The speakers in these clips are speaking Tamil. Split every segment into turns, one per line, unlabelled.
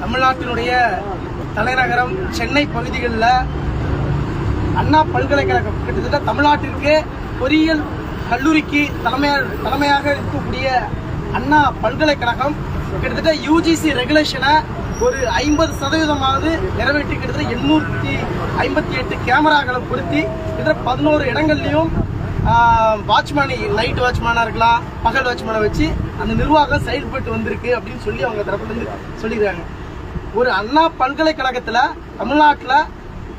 தமிழ்நாட்டினுடைய தலைநகரம் சென்னை பகுதிகளில் அண்ணா பல்கலைக்கழகம். கிட்டத்தட்ட தமிழ்நாட்டிற்கு பொறியியல் கல்லூரிக்கு தலைமையாக தலைமையாக இருக்கக்கூடிய அண்ணா பல்கலைக்கழகம் கிட்டத்தட்ட யூஜிசி ரெகுலேஷனை ஒரு ஐம்பது சதவீதமாவது நிறைவேற்றி கிட்டத்தட்ட எண்ணூற்றி ஐம்பத்தி எட்டு கேமராக்களை பொருத்தி கிட்டத்தட்ட பதினோரு இடங்கள்லையும் வாட்ச்மேன் நைட் வாட்ச்மேனாக இருக்கலாம் பகல் வாட்ச்மேனை வச்சு அந்த நிர்வாகம் செயல்பட்டு வந்திருக்கு அப்படின்னு சொல்லி அவங்க தரப்புலேருந்து சொல்லிடுறாங்க ஒரு அண்ணா பல்கலைக்கழகத்தில் தமிழ்நாட்டில்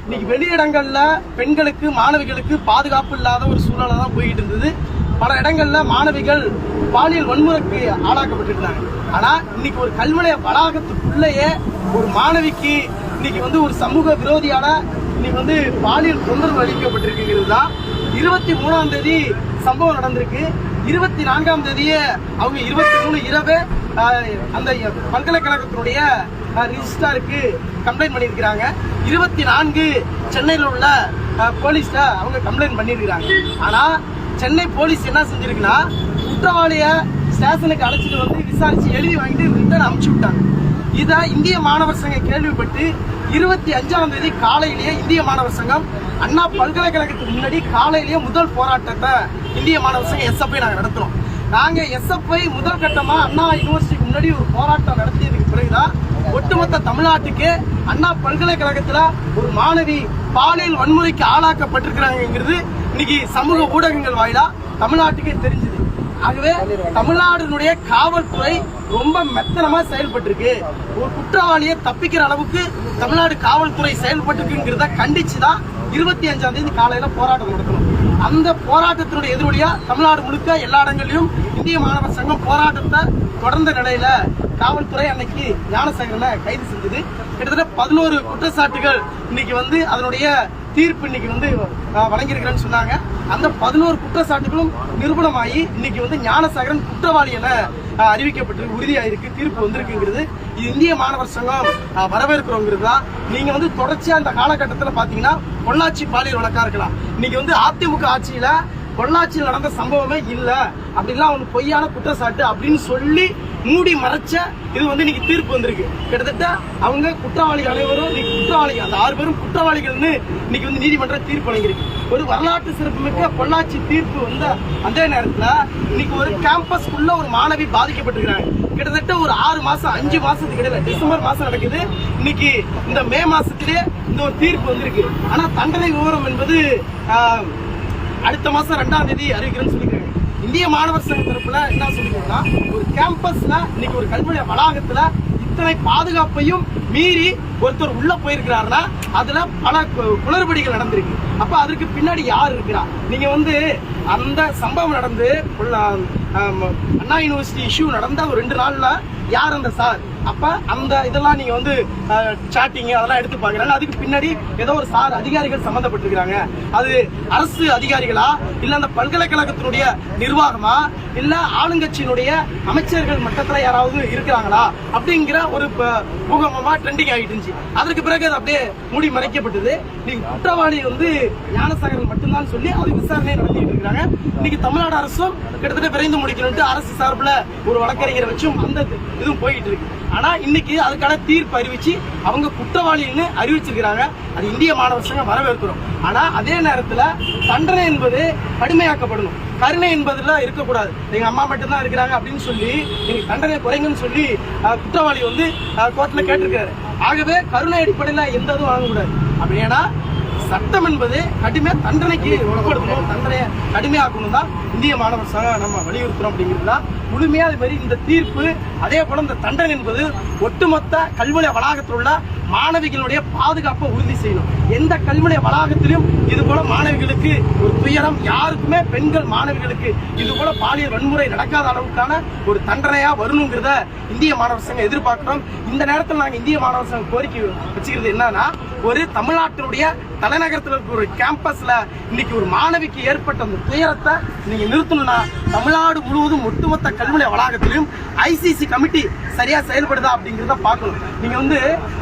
இன்னைக்கு வெளியிடங்கள்ல பெண்களுக்கு மாணவிகளுக்கு பாதுகாப்பு இல்லாத ஒரு சூழ்நிலை தான் போயிட்டு இருந்தது. பல இடங்கள்ல மாணவிகள் பாலியல் வன்முறைக்கு ஆளாக்கப்பட்டிருந்தாங்க. ஆனா இன்னைக்கு ஒரு கல்விநிலைய வளாகத்துக்குள்ளேயே ஒரு மாணவிக்கு இன்னைக்கு வந்து ஒரு சமூக விரோதியான இன்னைக்கு வந்து பாலியல் தொந்தரவு அளிக்கப்பட்டிருக்கிறது தான். இருபத்தி மூணாம் தேதி சம்பவம் நடந்திருக்கு. இருபத்தி நான்காம் தேதியே அவங்க இருபத்தி மூணு இரவு அந்த பல்கலைக்கழகத்தினுடைய ரிஜிஸ்டாருக்கு கம்ப்ளைண்ட் பண்ணியிருக்கிறாங்க. இருபத்தி நான்கு சென்னையில் உள்ள போலீஸில் அவங்க கம்ப்ளைண்ட் பண்ணியிருக்கிறாங்க. ஆனால் சென்னை போலீஸ் என்ன செஞ்சிருக்குன்னா குற்றவாளியை ஸ்டேஷனுக்கு அழைச்சிட்டு வந்து விசாரித்து எழுதி வாங்கிட்டு ரிட்டர்ன் அமுச்சு விட்டாங்க. இதை இந்திய மாணவர் சங்கம் கேள்விப்பட்டு இருபத்தி அஞ்சாம் தேதி காலையிலேயே இந்திய மாணவர் சங்கம் அண்ணா பல்கலைக்கழகத்துக்கு முன்னாடி காலையிலேயே முதல் போராட்டத்தை இந்திய மாணவர் சங்கம் எஸ்எஃப்ஐ நாங்கள் நடத்துகிறோம் நாங்கள் எஸ்எஃப்ஐ முதல் கட்டமாக அண்ணா யூனிவர்சிட்டிக்கு முன்னாடி ஒரு போராட்டம் நடத்தியதுக்கு பிறகுதான் ஒட்டுமொத்த தமிழ்நாட்டுக்கு அண்ணா பல்கலைக்கழகத்துல ஒரு மாணவி பாலியல் வன்முறைக்கு ஆளாக்கப்பட்டிருக்கிறாங்கிறது இன்னைக்கு சமூக ஊடகங்கள் வாயிலா தமிழ்நாட்டுக்கே தெரிஞ்சுது. ஆகவே தமிழ்நாடுனுடைய காவல்துறை ரொம்ப மெத்தனமா செயல்பட்டிருக்கு. ஒரு குற்றவாளியை தப்பிக்கிற அளவுக்கு தமிழ்நாடு காவல்துறை செயல்பட்டிருக்குங்கிறத கண்டிச்சுதான் இருபத்தி அஞ்சாம் தேதி காலையில போராட்டம் நடக்கணும். அந்த போராட்டத்தினுடைய எதிரொலியா தமிழ்நாடு முழுக்க எல்லா இடங்களிலும் இந்திய மாணவர் சங்கம் போராட்டத்தை தொடர்ந்த நிலையில காவல்துறை அன்னைக்கு ஞானசேகரனை கைது செஞ்சது. கிட்டத்தட்ட பதினோரு குற்றச்சாட்டுகள் இன்னைக்கு வந்து அதனுடைய தீர்ப்பு இன்னைக்கு வந்து அஹ், வழங்கியிருக்கிறேன்னு சொன்னாங்க. அந்த பதினோரு குற்றச்சாட்டுகளும் நிரூபணமாகி இன்னைக்கு வந்து ஞானசாகரன் குற்றவாளி என அறிவிக்கப்பட்டு உறுதியாயிருக்கு தீர்ப்பு வந்திருக்குங்கிறது. இது இந்திய மாணவர் சங்கம் வரவேற்கிறோங்கிறது தான் நீங்க வந்து தொடர்ச்சியா இந்த காலகட்டத்தில் பாத்தீங்கன்னா பொள்ளாச்சி பாலியல் வழக்கா இருக்கலாம். இன்னைக்கு வந்து அதிமுக ஆட்சியில பொள்ளாச்சியில் நடந்த சம்பவமே இல்லை. அப்படின்லாம் அவனுக்கு பொய்யான குற்றச்சாட்டு அப்படின்னு சொல்லி மூடி மறைச்ச இது வந்து இன்னைக்கு தீர்ப்பு வந்திருக்கு. கிட்டத்தட்ட அவங்க குற்றவாளிகள் அனைவரும் இன்னைக்கு குற்றவாளிகள் அந்த ஆறு பேரும் குற்றவாளிகள்னு இன்னைக்கு வந்து நீதிமன்ற தீர்ப்பு வழங்கியிருக்கு. ஒரு வரலாற்று சிறப்புமிக்க பொள்ளாச்சி தீர்ப்பு வந்த அதே நேரத்தில் இன்னைக்கு ஒரு கேம்பஸ்க்குள்ள ஒரு மாணவி பாதிக்கப்பட்டிருக்கிறாங்க. கிட்டத்தட்ட ஒரு ஆறு மாசம் அஞ்சு மாசத்துக்கு இடையில டிசம்பர் மாசம் நடக்குது. இன்னைக்கு இந்த மே மாசத்திலே இந்த ஒரு தீர்ப்பு வந்திருக்கு. ஆனா தண்டனை விவரம் என்பது அடுத்த மாசம் ரெண்டாம் தேதி அறிவிக்கிறேன்னு சொல்லி இந்திய மாணவர் சங்க தரப்புல என்ன சொல்லிருக்கோம்னா ஒரு கேம்பஸ்ல இன்னைக்கு ஒரு கல்வி வளாகத்துல இத்தனை பாதுகாப்பையும் மீறி ஒருத்தர் உள்ள போயிருக்கிறாருன்னா அதுல பல கு- குளறுபடிகள் நடந்திருக்கு. அப்ப அதற்கு பின்னாடி யார் இருக்கிறா? நீங்க வந்து அந்த சம்பவம் நடந்து அண்ணா யூனிவர்சிட்டி இஷ்யூ நடந்த ஒரு ரெண்டு நாள்ல யார் அந்த சார்? அப்ப அந்த இதெல்லாம் நீங்க வந்து சாட்டிங் அதெல்லாம் எடுத்து பாக்குறாங்க அதுக்கு பின்னாடி ஏதோ ஒரு சார் அதிகாரிகள் சம்பந்தப்பட்டிருக்கிறாங்க. அது அரசு அதிகாரிகளா? இல்ல அந்த பல்கலைக்கழகத்தினுடைய நிர்வாகமா? இல்ல ஆளுங்கட்சியினுடைய அமைச்சர்கள் மட்டத்துல யாராவது இருக்கிறாங்களா? அப்படிங்கிற ஒரு ப- பூகம்பமா ட்ரெண்டிங் ஆகிட்டு இருந்துச்சு. அதற்கு பிறகு அது அப்படியே மூடி மறைக்கப்பட்டது. நீங்க குற்றவாளி வந்து ஞானசாகரன் மட்டும்தான் சொல்லி அது விசாரணை நடத்திட்டு இருக்காங்க இன்னைக்கு தமிழ்நாடு அரசும் கிட்டத்தட்ட விரைந்து முடிக்கணும்ட்டு அரசு சார்பில் ஒரு வழக்கறிஞரை வச்சும் அந்த இதுவும் போயிட்டு இருக்கு. ஆனா இன்னைக்கு அதுக்கான தீர்ப்பு அறிவிச்சு அவங்க குற்றவாளின்னு அறிவிச்சிருக்கிறாங்க. அது இந்திய மாணவர் சங்கம் வரவேற்கிறோம். ஆனா அதே நேரத்துல தண்டனை என்பது கடுமையாக்கப்படணும். கருணை என்பதெல்லாம் இருக்கக்கூடாது. எங்க அம்மா மட்டும்தான் இருக்கிறாங்க அப்படின்னு சொல்லி நீங்க தண்டனை குறைங்கன்னு சொல்லி குற்றவாளி வந்து கோர்ட்ல கேட்டிருக்காரு ஆகவே கருணை அடிப்படையில எந்த இதுவும் வாங்கக்கூடாது. அப்படி ஏன்னா சட்டம் என்பது கடுமையா தண்டனைக்கு உட்படுத்தணும். தண்டனையை கடுமையாக்கணும் தான் இந்திய மாணவர் சங்கம் நம்ம வலியுறுத்துறோம் அப்படிங்கிறது தான் முழுமையா வரி இந்த தீர்ப்பு அதே போல இந்த தண்டனை என்பது ஒட்டுமொத்த கல்முனை வளாகத்தில் உள்ள மாணவிகளுடைய பாதுகாப்பை உறுதி செய்யணும். எந்த கல்முனை வளாகத்திலும் இது போல மாணவிகளுக்கு ஒரு துயரம் யாருக்குமே பெண்கள் மாணவிகளுக்கு இது போல பாலியல் வன்முறை நடக்காத அளவுக்கான ஒரு தண்டனையா வரணுங்கிறத இந்திய மாணவர் சங்கம் எதிர்பார்க்கிறோம். இந்த நேரத்தில் நாங்கள் இந்திய மாணவர் சங்கம் கோரிக்கை வச்சுக்கிறது என்னன்னா ஒரு தமிழ்நாட்டினுடைய தலைநகரத்தில் இருக்கிற ஒரு கேம்பஸ்ல இன்னைக்கு ஒரு மாணவிக்கு ஏற்பட்ட அந்த துயரத்தை நீங்க நிறுத்தணும்னா தமிழ்நாடு முழுவதும் ஒட்டுமொத்த கல்முனை வளாகத்திலும் ஐசிசி கமிட்டி சரியா செயல்படுதா அப்படிங்கிறத பார்க்கணும். நீங்க வந்து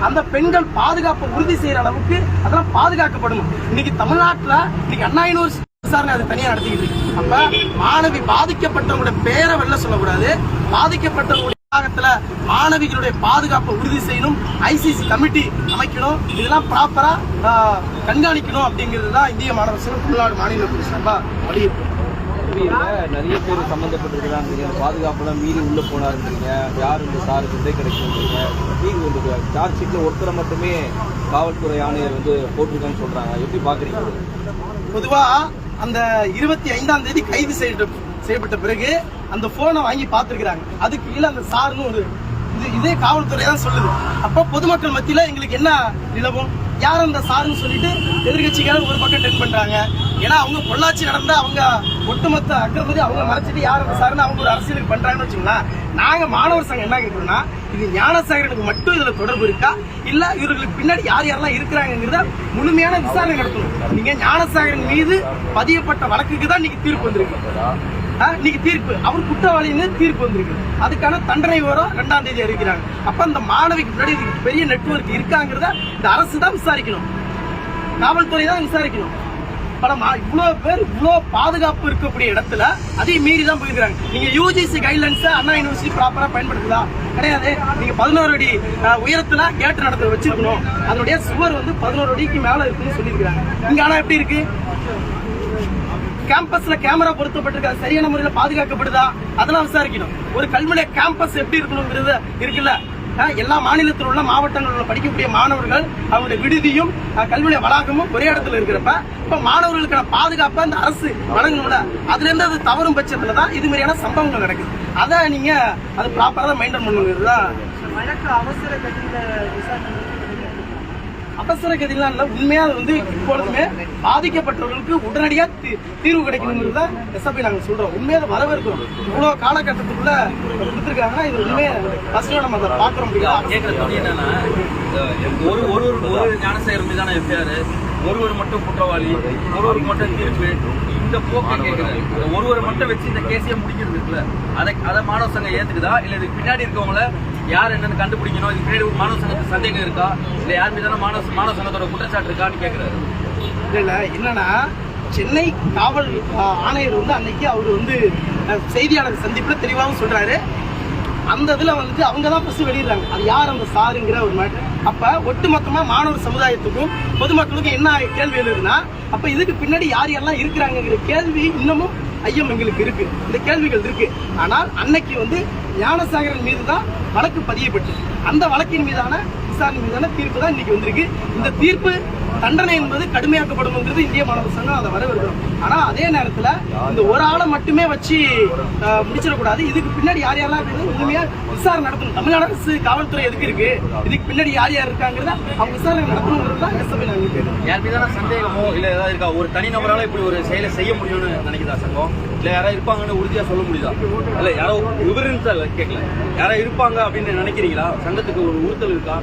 அந்த பெண்கள் பாதுகாப்பை உறுதி செய்யற அளவுக்கு அதெல்லாம் பாதுகாக்கப்படணும். இன்னைக்கு தமிழ்நாட்டுல இன்னைக்கு அண்ணா யூனிவர்சிட்டி விசாரணை அது தனியா நடத்திக்கிட்டு இருக்கு. அப்ப மாணவி பாதிக்கப்பட்டவங்களோட பேரை வெளில சொல்லக்கூடாது. பாதிக்கப்பட்டவங்களுடைய வளாகத்துல மாணவிகளுடைய பாதுகாப்பை உறுதி செய்யணும். ஐசிசி கமிட்டி அமைக்கணும். இதெல்லாம் ப்ராப்பரா கண்காணிக்கணும் அப்படிங்கிறது தான் இந்திய மாணவர் தமிழ்நாடு மாநில போலீஸ் சார்பா வலியுறுத்தும்
இதுல நிறைய பேர் சம்மந்தப்பட்டிருக்கிறாங்க பாதுகாப்புலாம் மீறி உள்ள போனாருன்றீங்க. யார் இந்த சார் விதை கிடைக்குன்றீங்க மீறி வந்து சார்ஜ் ஷீட்ல ஒருத்தரை மட்டுமே காவல்துறை ஆணையர் வந்து போட்டிருக்கான்னு சொல்றாங்க. எப்படி பாக்குறீங்க?
பொதுவா அந்த இருபத்தி ஐந்தாம் தேதி கைது செய்யப்பட்ட செய்யப்பட்ட பிறகு அந்த போனை வாங்கி பார்த்துருக்குறாங்க. அதுக்கு கீழே அந்த சார்னு ஒரு இது இதே காவல்துறை தான் சொல்லுது. அப்போ பொதுமக்கள் மத்தியில் எங்களுக்கு என்ன நிலவும்? யார் அந்த சாருன்னு சொல்லிட்டு எதிர்கட்சிக்காரர் ஒரு பக்கம் டென் பண்றாங்க. ஏன்னா அவங்க பொள்ளாச்சி நடந்தா அவங்க ஒட்டுமொத்த அக்கிரமதி அவங்க மறைச்சிட்டு யார் அந்த சாருன்னு அவங்க ஒரு அரசியலுக்கு பண்றாங்கன்னு வச்சுங்களேன் நாங்க மாணவர் சங்கம் என்ன கேட்கிறோம்னா இது ஞானசாகரனுக்கு மட்டும் இதுல தொடர்பு இருக்கா? இல்ல இவர்களுக்கு பின்னாடி யார் யாரெல்லாம் இருக்கிறாங்கிறத முழுமையான விசாரணை நடத்தணும். நீங்க ஞானசாகரன் மீது பதியப்பட்ட வழக்குக்கு தான் இன்னைக்கு தீர்ப்பு வந்திருக்கு. ஆ, இன்னைக்கு தீர்ப்பு. அவர் குற்றவாளின்னு தீர்ப்பு வந்திருக்கு. அதுக்கான தண்டனை வரும் ரெண்டாம் தேதி அறிவிக்கிறாங்க. அப்ப அந்த மாணவிக்கு முன்னாடி பெரிய நெட்வொர்க் இருக்காங்கிறத இந்த அரசு தான் விசாரிக்கணும். காவல்துறை தான் விசாரிக்கணும். பல இவ்வளோ பேர் இவ்வளோ பாதுகாப்பு இருக்கக்கூடிய இடத்துல அதையும் மீறி தான் போயிருக்காங்க நீங்க யூஜிசி கைட்லைன்ஸை அண்ணா யூனிவர்சிட்டி ப்ராப்பரா பயன்படுத்துதா? கிடையாது. நீங்க பதினோரு அடி உயரத்துல கேட்டு நடத்த வச்சிருக்கணும். அதனுடைய சுவர் வந்து பதினோரு அடிக்கு மேல இருக்குன்னு சொல்லியிருக்காங்க இங்க ஆனா எப்படி இருக்கு? கேம்பஸ்ல கேமரா பொருத்தப்பட்டிருக்கா. சரியான முறையில் பாதுகாக்கப்படுதா? அதெல்லாம் விசாரிக்கணும். ஒரு கல்முனை கேம்பஸ் எப்படி இருக்கணுங்கிறது இருக்குல்ல? எல்லா மாநிலத்தில் உள்ள மாவட்டங்களில் உள்ள படிக்கக்கூடிய மாணவர்கள் அவருடைய விடுதியும் கல்வியுடைய வளாகமும் ஒரே இடத்துல இருக்கிறப்ப இப்ப மாணவர்களுக்கான பாதுகாப்பை அந்த அரசு வழங்கணும்ல? அதுல இருந்து அது தவறும் பட்சத்துல தான் இது மாதிரியான சம்பவங்கள் நடக்குது. அதை நீங்க அது ப்ராப்பரா தான் மெயின்டைன் பண்ணுங்கிறது தான்
வழக்கு அவசர கதியில விசாரணை
அவசர கதிலாம் இல்ல உண்மையா அது வந்து இப்பொழுதுமே பாதிக்கப்பட்டவர்களுக்கு உடனடியா தீ- தீர்வு கிடைக்கணுங்கிறது தான் எஸ்எப்பி நாங்க சொல்றோம். உண்மையா அதை வரவேற்கிறோம் இவ்வளவு காலகட்டத்துக்குள்ள கொடுத்துருக்காங்கன்னா இது உண்மையா ஃபர்ஸ்ட் நம்ம அதை பாக்குறோம்
கேட்குற என்னன்னா ஒரு ஒரு ஒரு ஞானசேகர் மீதான எஃப்ஐஆர் ஒருவர் மட்டும் குற்றவாளி ஒருவர் மட்டும் தீர்ப்பு. இந்த போக்கை கேட்குறாரு. ஒருவர் மட்டும் வச்சு இந்த கேஸையே முடிக்கிறது இருக்குல்ல அதை அதை மாணவ சங்கம் ஏத்துக்குதா? இல்ல இதுக்கு பின்னாடி இருக்கவங்கள யார் என்னன்னு கண்டுபிடிக்கணும். இதுக்கு பின்னாடி ஒரு மாணவ சங்கத்துக்கு சந்தேகம் இருக்கா? இல்ல யார் மீதான மாணவ மாணவ சங்கத்தோட குற்றச்சாட்டு இருக்கான்னு கேட்குறாரு
இல்ல இல்ல. என்னன்னா சென்னை காவல் ஆணையர் வந்து அன்னைக்கு அவர் வந்து செய்தியாளர் சந்திப்புல தெளிவாகவும் சொல்றாரு. அந்த இதுல வந்துட்டு அவங்க தான் ஃபர்ஸ்ட் வெளியிடுறாங்க. அது யார் அந்த சாருங்கிற ஒரு மாதிரி அப்ப ஒட்டுமொத்தமா மாணவர் சமுதாயத்துக்கும் பொதுமக்களுக்கும் என்ன கேள்வி எழுதுனா அப்ப இதுக்கு பின்னாடி யார் யாரெல்லாம் இருக்கிறாங்கிற கேள்வி இன்னமும் ஐயம் எங்களுக்கு இருக்கு. இந்த கேள்விகள் இருக்கு. ஆனால் அன்னைக்கு வந்து ஞானசாகரன் மீது தான் வழக்கு பதியப்பட்டு அந்த வழக்கின் மீதான விசாரணை மீதான தீர்ப்பு தான் இன்னைக்கு வந்திருக்கு. இந்த தீர்ப்பு தண்டனை என்பது கடுமையாக்கப்படும்ங்கிறது இந்திய மாணவர் சங்கம் அதை வரவேற்கிறோம். ஆனா அதே நேரத்துல இந்த ஒரு ஆளை மட்டுமே வச்சு முடிச்சிடக்கூடாது. இதுக்கு பின்னாடி யார் யாரெல்லாம் உண்மையா விசாரணை நடத்தணும். தமிழ்நாடு அரசு காவல்துறை எதுக்கு இருக்கு? இதுக்கு பின்னாடி யார் யார் இருக்காங்கிறத அவங்க விசாரணை நடத்தணுங்கிறது தான் எஸ்எபி நாங்கள்
யார் மீதான சந்தேகமோ இல்ல ஏதாவது இருக்கா? ஒரு தனிநபரால இப்படி ஒரு செயலை செய்ய முடியும்னு நினைக்குதா சங்கம்? இல்ல யாராவது இருப்பாங்கன்னு உறுதியா சொல்ல முடியுதா? இல்ல யாரோ விவரம் கேட்கல யாரோ இருப்பாங்க அப்படின்னு நினைக்கிறீங்களா? சங்கத்துக்கு ஒரு உறுத்தல் இருக்கா?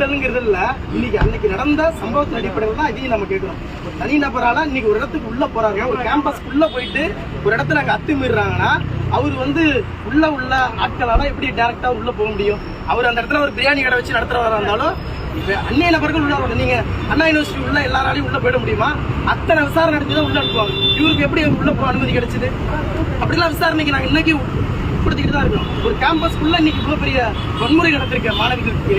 சிக்கலுங்கிறது இல்ல. இன்னைக்கு அன்னைக்கு நடந்த சம்பவத்தின் அடிப்படையில் தான் இதையும் நம்ம கேட்கிறோம். ஒரு தனி நபரால இன்னைக்கு ஒரு இடத்துக்கு உள்ள போறாங்க. ஒரு கேம்பஸ் உள்ள போயிட்டு ஒரு இடத்துல அங்க அத்துமீறாங்கன்னா அவர் வந்து உள்ள உள்ள ஆட்களால எப்படி டைரக்டா உள்ள போக முடியும்? அவர் அந்த இடத்துல ஒரு பிரியாணி கடை வச்சு நடத்துறவரா இருந்தாலும் இப்போ அந்நிய நபர்கள் உள்ள வரணும். நீங்க அண்ணா யூனிவர்சிட்டி உள்ள எல்லாராலையும் உள்ள போயிட முடியுமா? அத்தனை விசாரணை நடத்தி உள்ள அனுப்புவாங்க. இவருக்கு எப்படி உள்ள போக அனுமதி கிடைச்சது? அப்படிலாம் விசாரணைக்கு நாங்க இன்னைக்கு கொடுத்துக்கிட்டு தான் இருக்கோம். ஒரு கேம்பஸ்க்குள்ள இன்னைக்கு இவ்வளவு பெரிய வன்முறை நடத்திருக்க மாணவிகளுக்கு